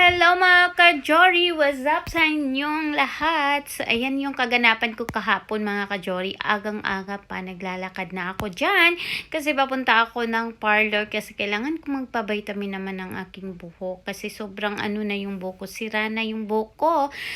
Hello mga ka-Jory! What's up sa inyong lahat? So, ayan yung kaganapan ko kahapon mga ka-Jory. Agang-aga pa naglalakad na ako dyan. Kasi papunta ako ng parlor kasi kailangan ko magpavitamin naman ng aking buhok. Kasi sobrang ano na yung buhok ko. Sira na yung buhok ko.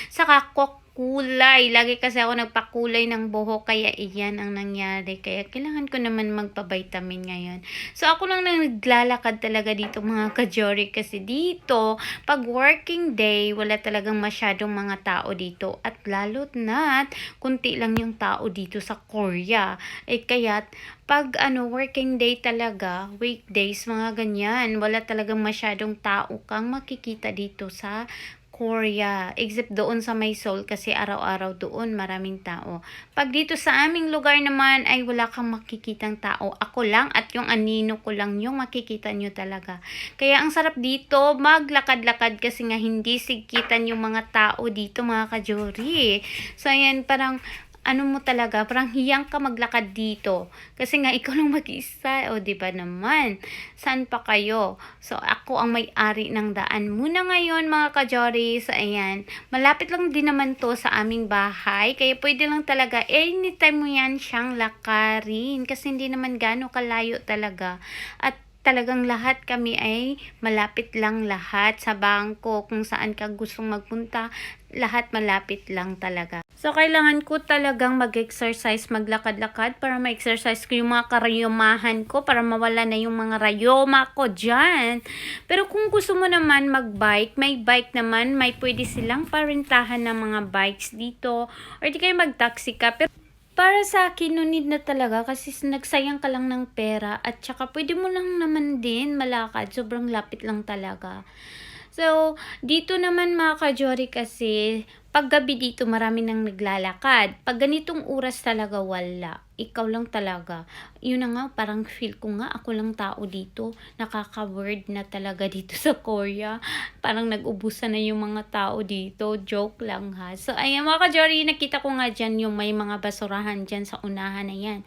Saka kulay. Lagi kasi ako nagpakulay ng buhok kaya iyan ang nangyari. Kaya kailangan ko naman magpa-vitamin ngayon. So ako lang nang naglalakad talaga dito mga kajori kasi dito pag working day wala talagang masyadong mga tao dito at lalo't na kunti lang yung tao dito sa Korea. Eh kaya pag ano working day talaga, weekdays mga ganyan, wala talagang masyadong tao kang makikita dito sa Korea. Except doon sa may Seoul kasi araw-araw doon maraming tao. Pag dito sa aming lugar naman ay wala kang makikitang tao. Ako lang at yung anino ko lang yung makikita nyo talaga. Kaya ang sarap dito maglakad-lakad kasi nga hindi sikitan yung mga tao dito mga kajori. So ayan parang ano mo talaga, parang hiyang ka maglakad dito. Kasi nga, ikaw lang mag-isa. O, di ba naman? Saan pa kayo? So, ako ang may-ari ng daan. Muna ngayon, mga kajoris, ayan. Malapit lang din naman to sa aming bahay. Kaya pwede lang talaga, anytime mo yan siyang lakarin. Kasi hindi naman gano'ng kalayo talaga. At talagang lahat kami ay malapit lang lahat sa bangko kung saan ka gustong magpunta lahat malapit lang talaga. So, kailangan ko talagang mag-exercise, maglakad-lakad para ma-exercise ko yung mga karayumahan ko para mawala na yung mga rayoma ko dyan. Pero kung gusto mo naman mag-bike, may bike naman, may pwede silang parintahan ng mga bikes dito or di kayo mag-taxi ka. Pero para sa akin, no need na talaga kasi nagsayang ka lang ng pera at saka pwede mo lang naman din malakad. Sobrang lapit lang talaga. So, dito naman mga kajori kasi, paggabi dito marami nang naglalakad. Pag ganitong oras talaga wala. Ikaw lang talaga. Yun na nga, parang feel ko nga ako lang tao dito. Nakaka-word na talaga dito sa Korea. Parang nag-ubusan na yung mga tao dito. Joke lang ha. So, ayan mga kajori, nakita ko nga dyan yung may mga basurahan dyan sa unahan na yan.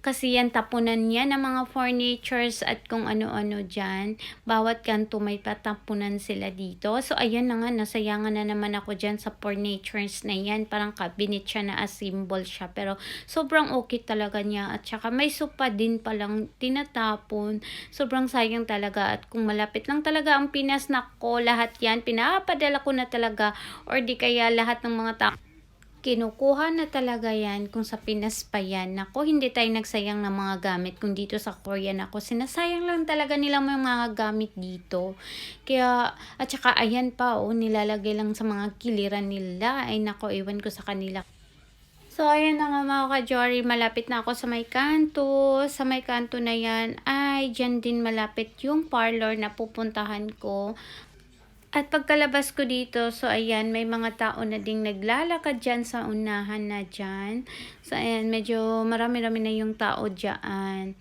Kasi yan, tapunan yan ng mga furnitures at kung ano-ano dyan. Bawat kanto may patapunan sila dito. So, ayan na nga, nasayangan na naman ako dyan sa furnitures na yan. Parang cabinet siya na as symbol siya. Pero, sobrang okay talaga niya. At saka may sopa din palang tinatapon. Sobrang sayang talaga. At kung malapit lang talaga ang Pinas, nako, lahat yan, pinapadala ko na talaga. Or di kaya lahat ng mga tao kinukuha na talaga yan kung sa Pinas pa yan. Nako, hindi tayo nagsayang ng mga gamit kung dito sa Korea nako. Sinasayang lang talaga nila yung mga gamit dito. Kaya, at saka ayan pa, oh, nilalagay lang sa mga kiliran nila. Ay nako, iwan ko sa kanila. So, ayan na nga mga ka-Jory, malapit na ako sa may kanto. Sa may kanto na yan, ay, dyan din malapit yung parlor na pupuntahan ko. At pagkalabas ko dito, so ayan, may mga tao na ding naglalakad dyan sa unahan na dyan. So ayan, medyo marami-rami na yung tao dyan.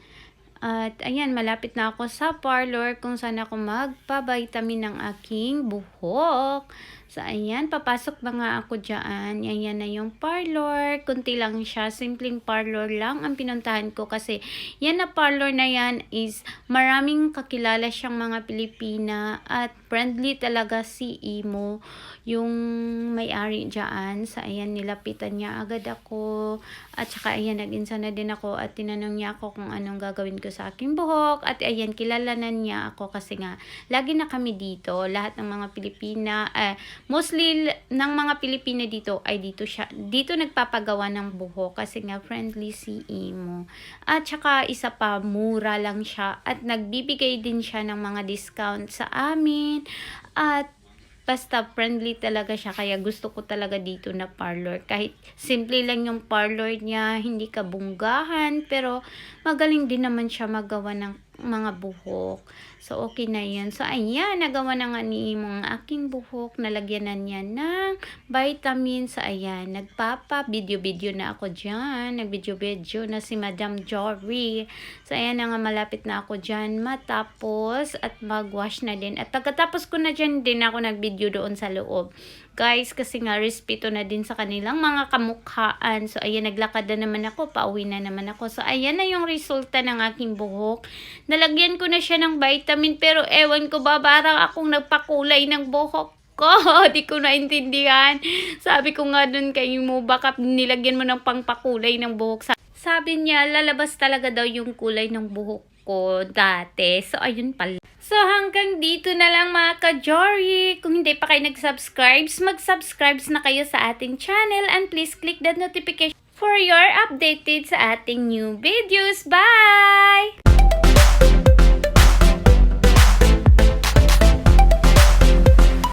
At ayan, malapit na ako sa parlor kung saan ako magpa-vitamin ng aking buhok. So, ayan, papasok ba nga ako dyan? Ayan na yung parlor. Kunti lang siya. Simpleng parlor lang ang pinuntahan ko kasi yan na parlor na yan is maraming kakilala siyang mga Pilipina at friendly talaga si Imo yung may-ari dyan. Sa ayan, nilapitan niya agad ako. At saka ayan, nag-insa na din ako at tinanong niya ako kung anong gagawin ko sa aking buhok. At ayan, kilalanan niya ako kasi nga, lagi na kami dito. Lahat ng mga Pilipina, eh, mostly ng mga Pilipina dito ay dito siya, dito nagpapagawa ng buhok kasi nga friendly si Imo. At saka isa pa, mura lang siya at nagbibigay din siya ng mga discount sa amin at basta friendly talaga siya kaya gusto ko talaga dito na parlor kahit simple lang yung parlor niya hindi ka bunggahan pero magaling din naman siya magawa ng mga buhok. So, okay na yan. So, ayan, nagawa na nga ni mga aking buhok. Nalagyan na niya ng vitamins. So, ayan, nagpapa, video-video na ako dyan. Nag-video-video na si Madam Jory. So, ayan na nga, malapit na ako dyan matapos at mag-wash na din. At pagkatapos ko na dyan din ako nag-video doon sa loob guys kasi nga respeto na din sa kanilang mga kamukhaan. So ayan naglakad na naman ako, pauwi na naman ako. So ayan na yung resulta ng aking buhok. Nalagyan ko na siya ng vitamin pero ewan ko ba parang akong nagpakulay ng buhok ko. Di ko naintindihan. Sabi ko nga dun kay mo, baka nilagyan mo ng pangpakulay ng buhok. Sa- Sabi niya, lalabas talaga daw yung kulay ng buhok ko dati. So, ayun pala. So, hanggang dito na lang mga ka-Jory. Kung hindi pa kayo nag-subscribe, mag-subscribe na kayo sa ating channel and please click that notification for your updated sa ating new videos. Bye!